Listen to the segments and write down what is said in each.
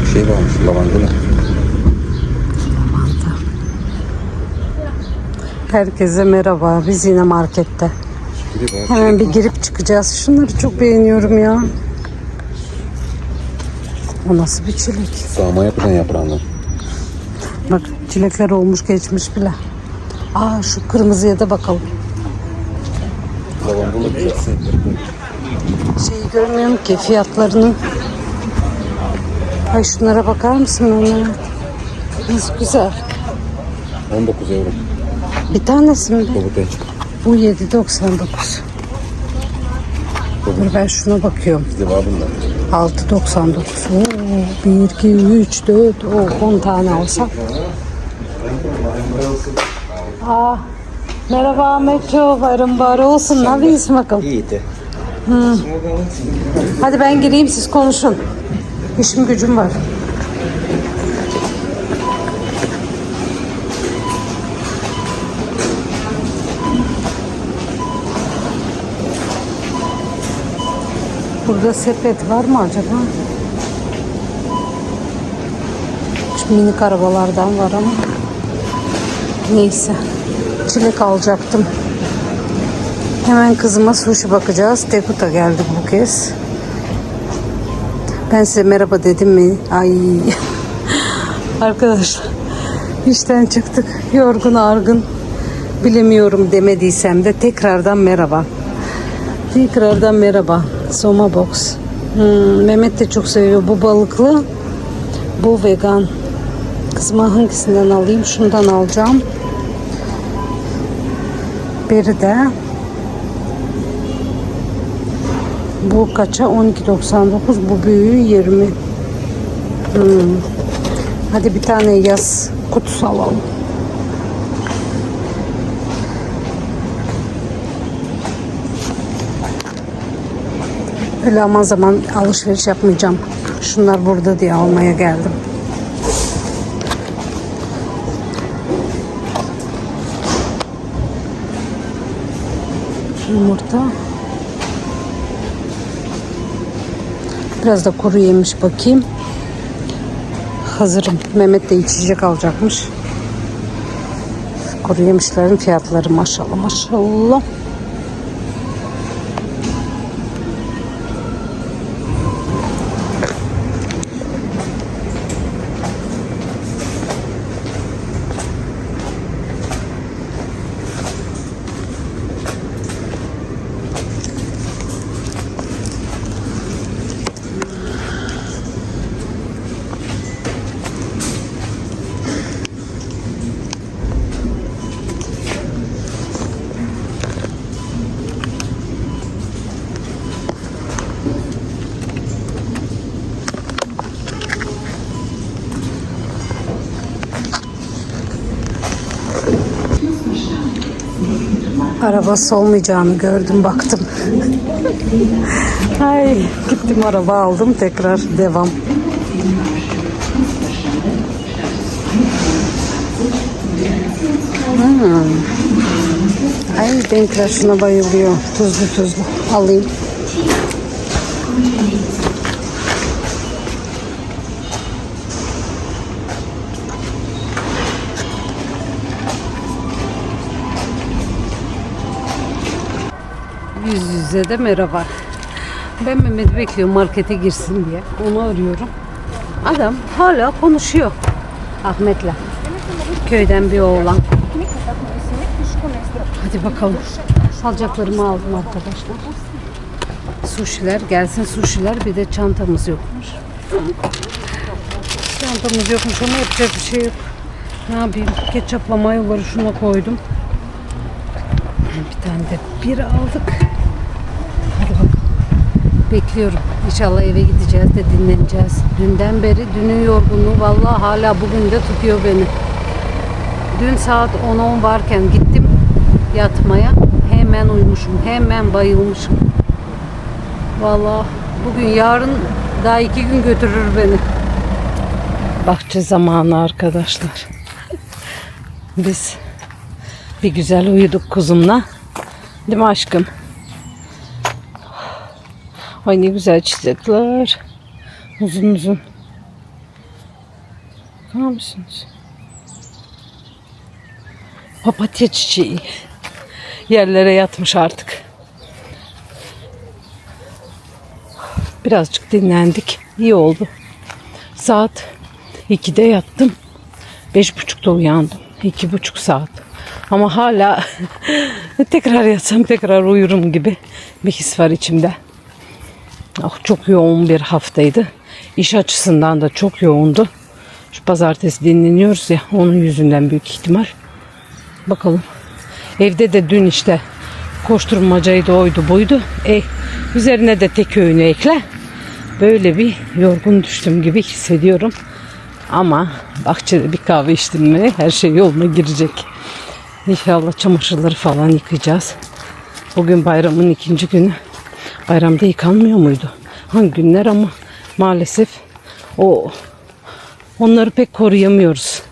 Bak şey varmış lavantalı. Herkese merhaba. Biz yine markette. Hemen bir girip çıkacağız. Şunları çok beğeniyorum ya. O nasıl bir çilek? Sağma yapacaksın yaprağını. Bak çilekler olmuş geçmiş bile. Aa şu kırmızıya da bakalım. Lavantalı güzelsin. Şeyi görmüyorum ki fiyatlarını. Ay şunlara bakar mısın onlara? Nasıl güzel. 19 euro. Bir tanesi mi? Domates. Bu 7.99. Dur ben şuna bakıyorum. Bizde var bunlar. 6.99. Oo, 1, 2, 3, 4, o 10 tane alsam. Aa, merhaba Ahmetço. Varım bari olsun. Ne yapıyorsun bakalım? İyiydi. Hadi ben gireyim siz konuşun. İşim gücüm var. Burada sepet var mı acaba? Şu minik arabalardan var ama. Neyse. Çilek alacaktım. Hemen kızıma sushi bakacağız. Tekuta geldik bu kez. Ben size merhaba dedim mi? Ay. Arkadaşlar işten çıktık. Yorgun argın. Bilemiyorum demediysem de tekrardan merhaba. Tekrardan merhaba. Soma Box. Hmm, Mehmet de çok seviyor bu balıklı. Bu vegan. Kızıma hangisinden alayım? Şundan alacağım. Biri de bu kaça? 12.99. Bu büyüğü 20. Hmm. Hadi bir tane yaz kutusu alalım. Öyle aman zaman alışveriş yapmayacağım. Şunlar burada diye almaya geldim. Yumurta. Biraz da kuru yemiş bakayım. Hazırım. Mehmet de içecek alacakmış. Kuru yemişlerin fiyatları maşallah maşallah. Arabası olmayacağını gördüm baktım. Ay gittim araba aldım tekrar devam. Hmm. Ay benimkiler şuna bayılıyor. Tuzlu tuzlu. Alayım. Yüze de merhaba. Ben Mehmet'i bekliyorum markete girsin diye. Onu arıyorum. Adam hala konuşuyor. Ahmet'le. Köyden bir oğlan. Hadi bakalım. Alacaklarımı aldım arkadaşlar. Suşiler gelsin suşiler bir de çantamız yokmuş. Çantamız yokmuş ama yapacak bir şey yok. Ne yapayım? Ketçapla mayoları şuna koydum. Bir tane de bir aldık. Bekliyorum. İnşallah eve gideceğiz de dinleneceğiz. Dünden beri dünün yorgunluğu vallahi hala bugün de tutuyor beni. Dün saat 10-10 varken gittim yatmaya. Hemen uyumuşum. Hemen bayılmışım. Vallahi bugün yarın daha iki gün götürür beni. Bahçe zamanı arkadaşlar. Biz bir güzel uyuduk kuzumla. Değil mi aşkım? Ay ne güzel çiçekler. Uzun uzun. Bakar mısınız? Papatya çiçeği. Yerlere yatmış artık. Birazcık dinlendik. İyi oldu. Saat 2'de yattım. Beş buçukta uyandım. İki buçuk saat. Ama hala tekrar yatsam tekrar uyurum gibi bir his var içimde. Oh, çok yoğun bir haftaydı. İş açısından da çok yoğundu. Şu pazartesi dinleniyoruz ya onun yüzünden büyük ihtimal. Bakalım. Evde de dün işte koşturmacaydı oydu buydu. E, üzerine de tek öğünü ekle. Böyle bir yorgun düştüm gibi hissediyorum. Ama bahçede bir kahve içtim mi her şey yoluna girecek. İnşallah çamaşırları falan yıkayacağız. Bugün bayramın ikinci günü. Bayramda yıkanmıyor muydu? Hangi günler ama maalesef o onları pek koruyamıyoruz.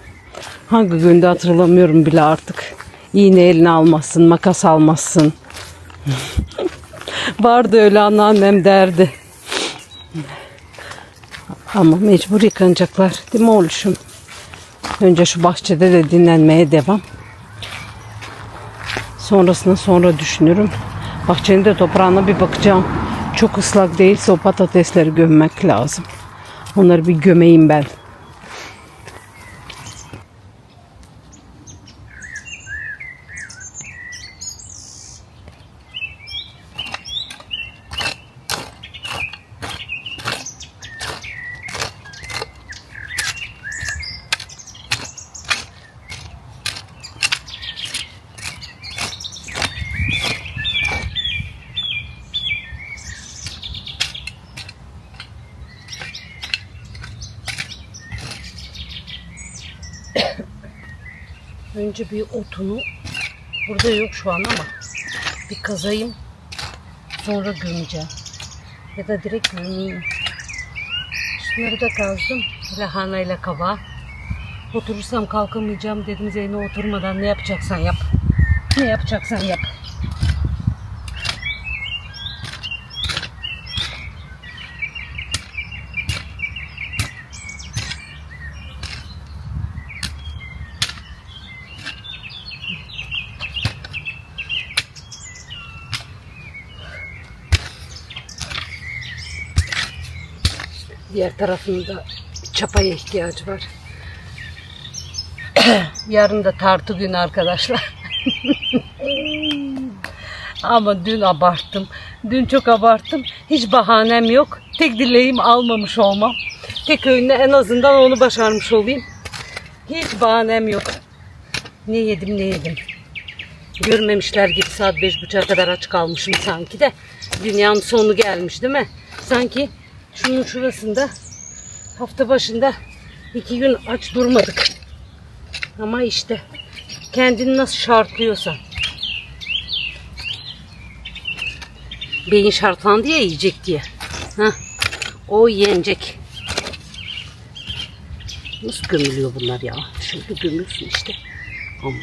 Hangi günde hatırlamıyorum bile artık. İğne eline almazsın, makas almazsın. Vardı öyle anneannem derdi. Ama mecbur yıkanacaklar. Değil mi oğluşum? Önce şu bahçede de dinlenmeye devam. Sonrasını sonra düşünürüm. Bahçenin de toprağına bir bakacağım. Çok ıslak değilse o patatesleri gömmek lazım. Onları bir gömeyim ben. Önce bir otunu burada yok şu an ama bir kazayım. Sonra gömeceğim. Ya da direkt gömeyim. Şunları da kazdım. Lahana ile kaba. Oturursam kalkamayacağım dedim Zeyno oturmadan ne yapacaksan yap. Ne yapacaksan yap. Diğer tarafında çapaya ihtiyacı var. Yarın da tartı günü arkadaşlar. Ama dün abarttım. Dün çok abarttım. Hiç bahanem yok. Tek dileğim almamış olmam. Tek öğünde en azından onu başarmış olayım. Hiç bahanem yok. Ne yedim ne yedim. Görmemişler gibi saat beş buçuğa kadar aç kalmışım sanki de. Dünyanın sonu gelmiş değil mi? Sanki şunun şurasında hafta başında iki gün aç durmadık. Ama işte kendini nasıl şartlıyorsan. Beyin şartlandı ya yiyecek diye. Hah, o yenecek. Nasıl gömülüyor bunlar ya? Şöyle gömülsün işte. Ama.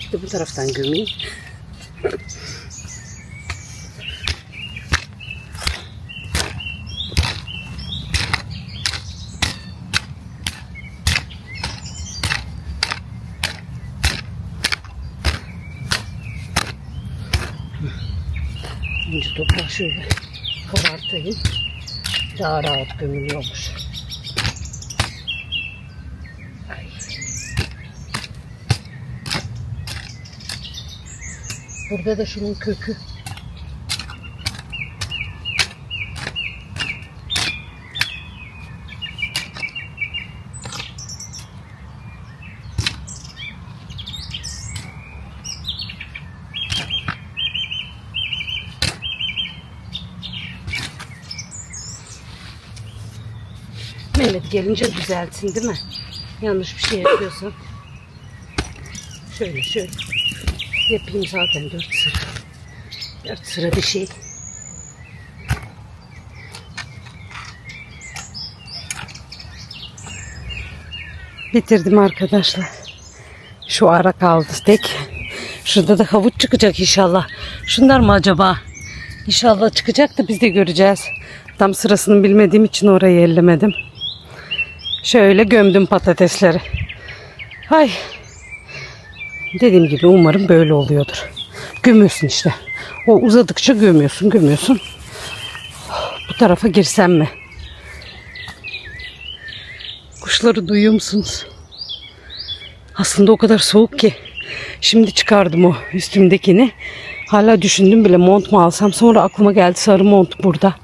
Bir de bu taraftan gömeyim. Önce toprağı şöyle kabartayım. Daha rahat gömülüyormuş. Burada da şunun kökü. Mehmet gelince düzeltin değil mi? Yanlış bir şey yapıyorsan. Şöyle şöyle. Yapayım zaten dört sıra. Dört sıra bir şey. Bitirdim arkadaşlar. Şu ara kaldı tek. Şurada da havuç çıkacak inşallah. Şunlar mı acaba? İnşallah çıkacak da biz de göreceğiz. Tam sırasını bilmediğim için orayı ellemedim. Şöyle gömdüm patatesleri. Ay. Dediğim gibi umarım böyle oluyordur. Gömüyorsun işte. O uzadıkça gömüyorsun, gömüyorsun. Bu tarafa girsem mi? Kuşları duyuyor musunuz? Aslında o kadar soğuk ki. Şimdi çıkardım o üstümdekini. Hala düşündüm bile mont mu alsam. Sonra aklıma geldi sarı mont burada.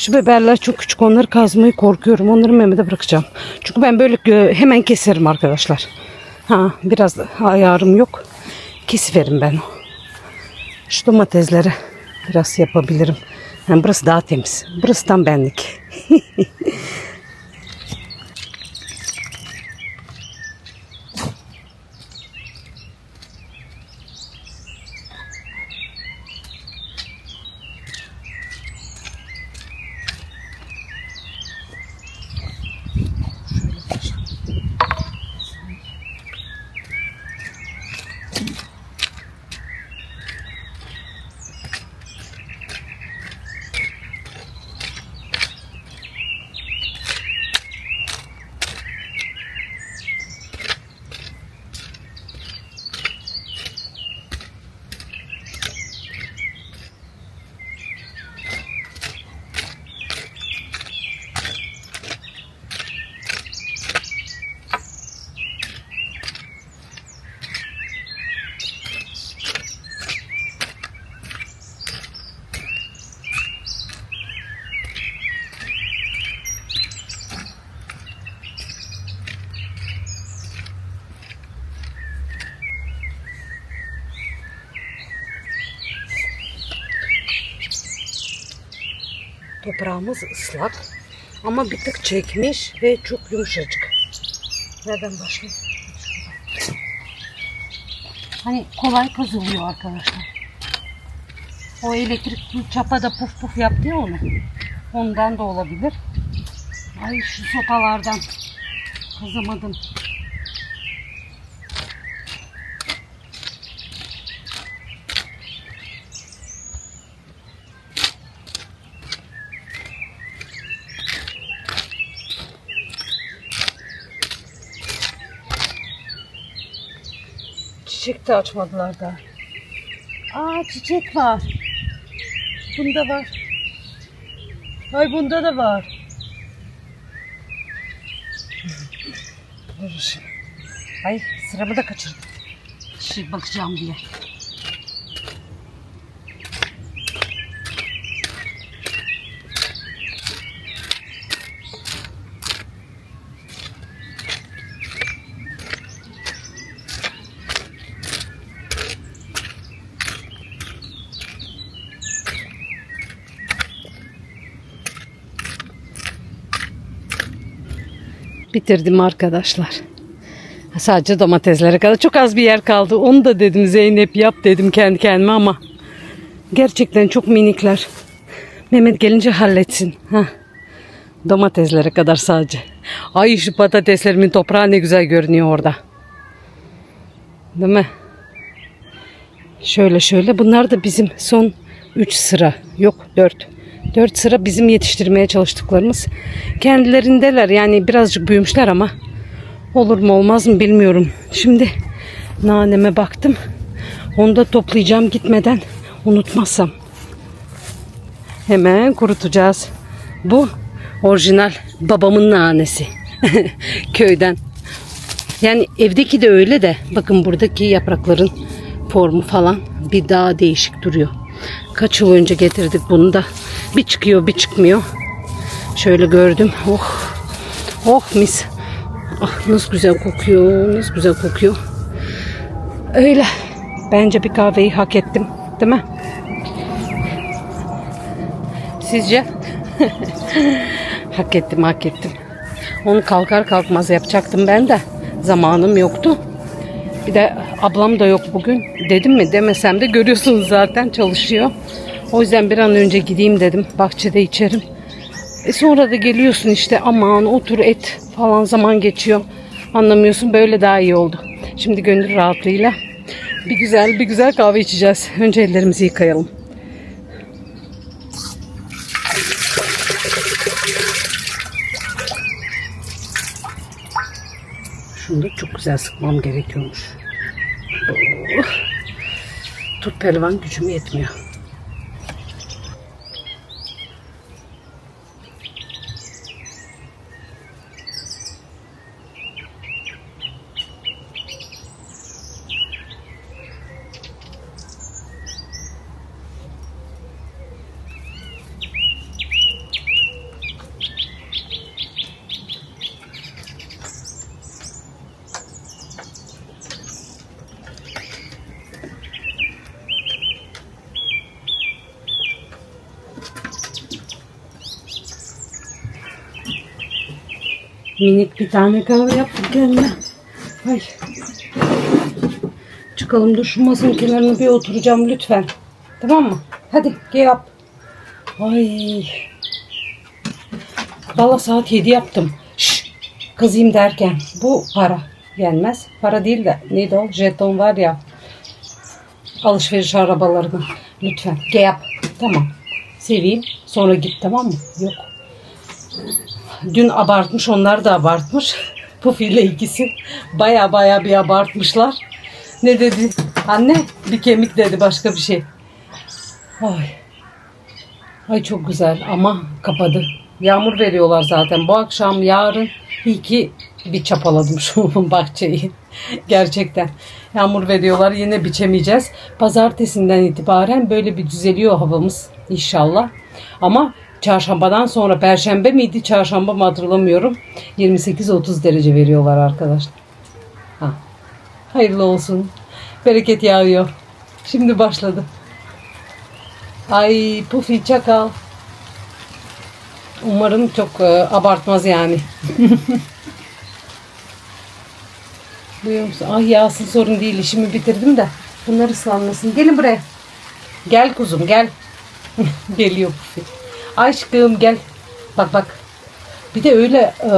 Şu biberler çok küçük. Onları kazmayı korkuyorum. Onları Mehmet'e bırakacağım. Çünkü ben böyle gö- hemen keserim arkadaşlar. Ha, biraz ayarım yok. Kesiverim ben. Şu domatesleri biraz yapabilirim. Yani burası daha temiz. Burası tam benlik. Toprağımız ıslak ama bir tık çekmiş ve çok yumuşacık. Nereden başlayayım? Hani kolay kazılıyor arkadaşlar. O elektrik çapada puf puf yaptı ya onu. Ondan da olabilir. Ay şu sopalardan kazamadım. Çiçek de açmadılar da. Aa çiçek var. Bunda var. Ay bunda da var. Dur şimdi. Ay sıramı da kaçırdım. Şey bakacağım diye. Bitirdim arkadaşlar. Sadece domateslere kadar. Çok az bir yer kaldı. Onu da dedim Zeynep yap dedim kendi kendime ama gerçekten çok minikler. Mehmet gelince halletsin. Heh. Domateslere kadar sadece. Ay şu patateslerimin toprağı ne güzel görünüyor orada. Değil mi? Şöyle şöyle. Bunlar da bizim son 3 sıra. Yok 4. 4 sıra bizim yetiştirmeye çalıştıklarımız. Kendilerindeler yani birazcık büyümüşler ama olur mu olmaz mı bilmiyorum. Şimdi naneme baktım. Onu da toplayacağım gitmeden unutmazsam. Hemen kurutacağız. Bu orijinal babamın nanesi. Köyden. Yani evdeki de öyle de bakın buradaki yaprakların formu falan bir daha değişik duruyor. Kaç yıl önce getirdik bunu da. Bir çıkıyor bir çıkmıyor. Şöyle gördüm. Oh. Oh mis. Ah nasıl güzel kokuyor. Nasıl güzel kokuyor. Öyle. Bence bir kahveyi hak ettim. Değil mi? Sizce? hak ettim hak ettim. Onu kalkar kalkmaz yapacaktım ben de. Zamanım yoktu. Bir de ablam da yok bugün. Dedim mi demesem de görüyorsunuz zaten çalışıyor. O yüzden bir an önce gideyim dedim. Bahçede içerim. E sonra da geliyorsun işte aman otur et falan zaman geçiyor. Anlamıyorsun böyle daha iyi oldu. Şimdi gönül rahatlığıyla bir güzel bir güzel kahve içeceğiz. Önce ellerimizi yıkayalım. Şunu da çok güzel sıkmam gerekiyormuş. Oh. Tut pehlivan gücüm yetmiyor. Minik bir tane kahve yaptım kendime. Ay. Çıkalım dur şu masanın kenarına bir oturacağım lütfen. Tamam mı? Hadi gel yap. Ay. Valla saat 7 yaptım. Şş, kızayım derken bu para gelmez. Para değil de neydi o? Jeton var ya. Alışveriş arabalarının. Lütfen gel yap. Tamam. Seveyim. Sonra git tamam mı? Yok. Dün abartmış onlar da abartmış. Pufi ile ikisi baya baya bir abartmışlar. Ne dedi? Anne bir kemik dedi başka bir şey. Ay. Ay çok güzel ama kapadı. Yağmur veriyorlar zaten. Bu akşam yarın iyi ki bir çapaladım şu bahçeyi. Gerçekten. Yağmur veriyorlar yine biçemeyeceğiz. Pazartesinden itibaren böyle bir düzeliyor havamız inşallah. Ama çarşambadan sonra perşembe miydi çarşamba mı hatırlamıyorum. 28-30 derece veriyorlar arkadaşlar. Ha. Hayırlı olsun. Bereket yağıyor. Şimdi başladı. Ay Pufi çakal. Umarım çok e, abartmaz yani. Duyuyor musun? Ay yağsın sorun değil işimi bitirdim de. Bunlar ıslanmasın. Gelin buraya. Gel kuzum gel. Geliyor Pufi. Aşkım gel. Bak bak. Bir de öyle e,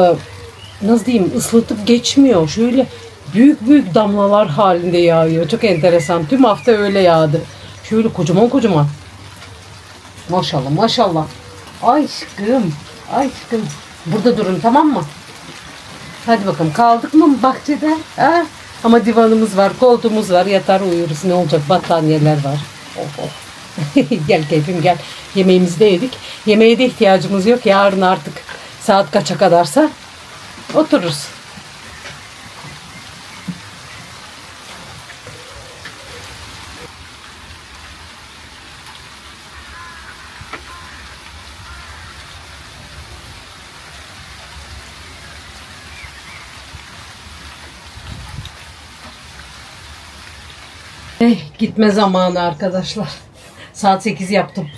nasıl diyeyim ıslatıp geçmiyor. Şöyle büyük büyük damlalar halinde yağıyor. Çok enteresan. Tüm hafta öyle yağdı. Şöyle kocaman kocaman. Maşallah maşallah. Aşkım. Aşkım. Burada durun tamam mı? Hadi bakalım kaldık mı bahçede? Ha? Ama divanımız var, koltuğumuz var. Yatar uyuruz. Ne olacak? Battaniyeler var. Of of. gel keyfim gel. Yemeğimizi de yedik. Yemeğe de ihtiyacımız yok. Yarın artık saat kaça kadarsa otururuz. Eh, gitme zamanı arkadaşlar. Saat 8 yaptım.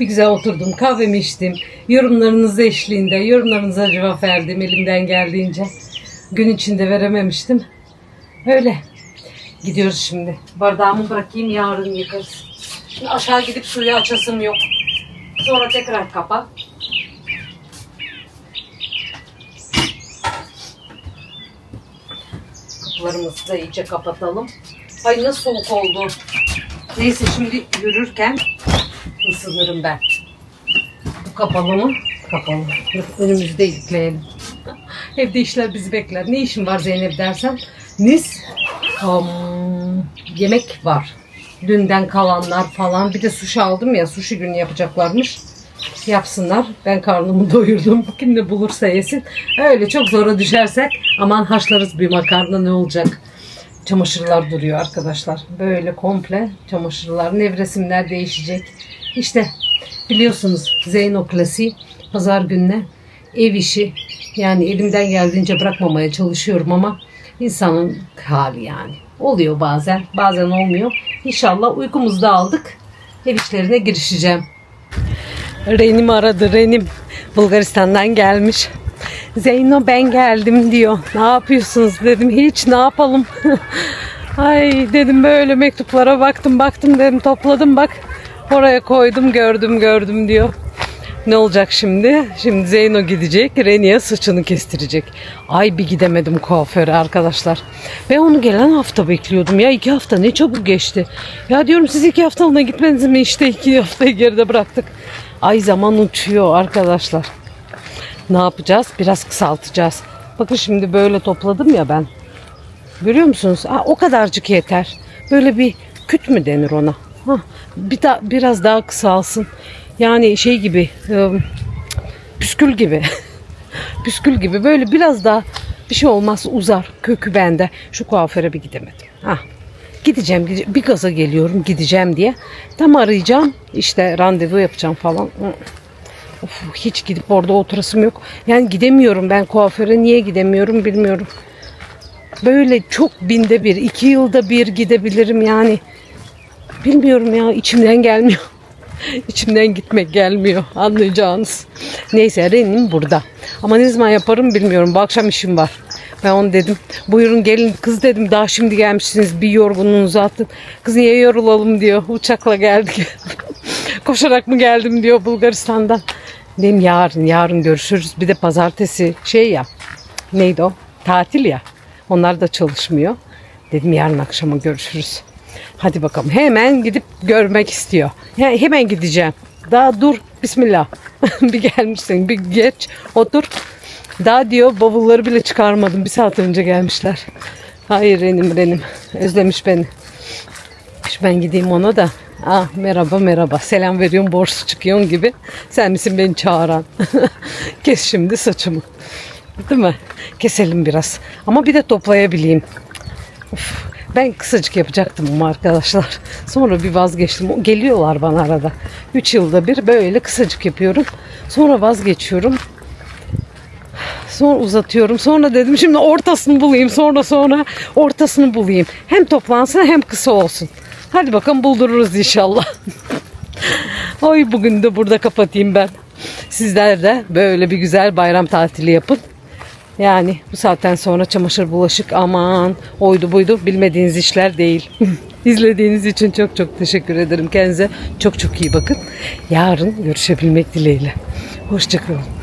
Bir güzel oturdum, kahvemi içtim. Yorumlarınız eşliğinde, yorumlarınıza cevap verdim elimden geldiğince. Gün içinde verememiştim. Öyle. Gidiyoruz şimdi. Bardağımı bırakayım, yarın yıkarız. Şimdi aşağı gidip suyu açasım yok. Sonra tekrar kapa. Kapılarımızı da iyice kapatalım. Ay nasıl soğuk oldu. Neyse şimdi yürürken ısınırım ben. Bu kapalı mı? Kapalı. Önümüzde yükleyelim. Evde işler bizi bekler. Ne işin var Zeynep dersen? Nis um, yemek var. Dünden kalanlar falan. Bir de sushi aldım ya. Sushi günü yapacaklarmış. Yapsınlar. Ben karnımı doyurdum. Kim ne bulursa yesin. Öyle çok zora düşersek aman haşlarız bir makarna ne olacak? Çamaşırlar duruyor arkadaşlar. Böyle komple çamaşırlar, nevresimler değişecek. İşte biliyorsunuz Zeyno Klasi pazar gününe ev işi yani elimden geldiğince bırakmamaya çalışıyorum ama insanın hali yani. Oluyor bazen, bazen olmuyor. İnşallah uykumuzu da aldık. Ev işlerine girişeceğim. Renim aradı, Renim. Bulgaristan'dan gelmiş. Zeyno ben geldim diyor. Ne yapıyorsunuz dedim. Hiç ne yapalım. Ay dedim böyle mektuplara baktım baktım dedim topladım bak. Oraya koydum gördüm gördüm diyor. Ne olacak şimdi? Şimdi Zeyno gidecek. Reni'ye saçını kestirecek. Ay bir gidemedim kuaföre arkadaşlar. Ben onu gelen hafta bekliyordum. Ya iki hafta ne çabuk geçti. Ya diyorum siz iki haftalığına gitmediniz mi? İşte iki haftayı geride bıraktık. Ay zaman uçuyor arkadaşlar ne yapacağız? Biraz kısaltacağız. Bakın şimdi böyle topladım ya ben. Görüyor musunuz? Aa, o kadarcık yeter. Böyle bir küt mü denir ona? Ha, bir da, biraz daha kısalsın. Yani şey gibi e, püskül gibi. püskül gibi böyle biraz daha bir şey olmaz uzar kökü bende. Şu kuaföre bir gidemedim. Ha. Gideceğim, gideceğim. bir gaza geliyorum gideceğim diye. Tam arayacağım işte randevu yapacağım falan. Of, hiç gidip orada oturasım yok. Yani gidemiyorum ben kuaföre niye gidemiyorum bilmiyorum. Böyle çok binde bir, iki yılda bir gidebilirim yani. Bilmiyorum ya içimden gelmiyor. İçimden gitmek gelmiyor anlayacağınız. Neyse Renim burada. Ama ne zaman yaparım bilmiyorum. Bu akşam işim var. Ben onu dedim. Buyurun gelin kız dedim. Daha şimdi gelmişsiniz. Bir yorgunluğunuzu attın. Kız niye yorulalım diyor. Uçakla geldik. Koşarak mı geldim diyor Bulgaristan'dan. Dedim yarın yarın görüşürüz. Bir de pazartesi şey ya. Neydi o? Tatil ya. Onlar da çalışmıyor. Dedim yarın akşama görüşürüz. Hadi bakalım. Hemen gidip görmek istiyor. Yani hemen gideceğim. Daha dur. Bismillah. bir gelmişsin. Bir geç. Otur. Daha diyor bavulları bile çıkarmadım. Bir saat önce gelmişler. Hayır Renim Renim. Özlemiş beni. Şu ben gideyim ona da. Ah merhaba merhaba. Selam veriyorum borç çıkıyorsun gibi. Sen misin beni çağıran? Kes şimdi saçımı. Değil mi? Keselim biraz. Ama bir de toplayabileyim. Of, ben kısacık yapacaktım ama arkadaşlar. Sonra bir vazgeçtim. Geliyorlar bana arada. 3 yılda bir böyle kısacık yapıyorum. Sonra vazgeçiyorum. Sonra uzatıyorum. Sonra dedim şimdi ortasını bulayım. Sonra sonra ortasını bulayım. Hem toplansın hem kısa olsun. Hadi bakalım buldururuz inşallah. Oy bugün de burada kapatayım ben. Sizler de böyle bir güzel bayram tatili yapın. Yani bu saatten sonra çamaşır bulaşık aman oydu buydu bilmediğiniz işler değil. İzlediğiniz için çok çok teşekkür ederim. Kendinize çok çok iyi bakın. Yarın görüşebilmek dileğiyle. Hoşçakalın.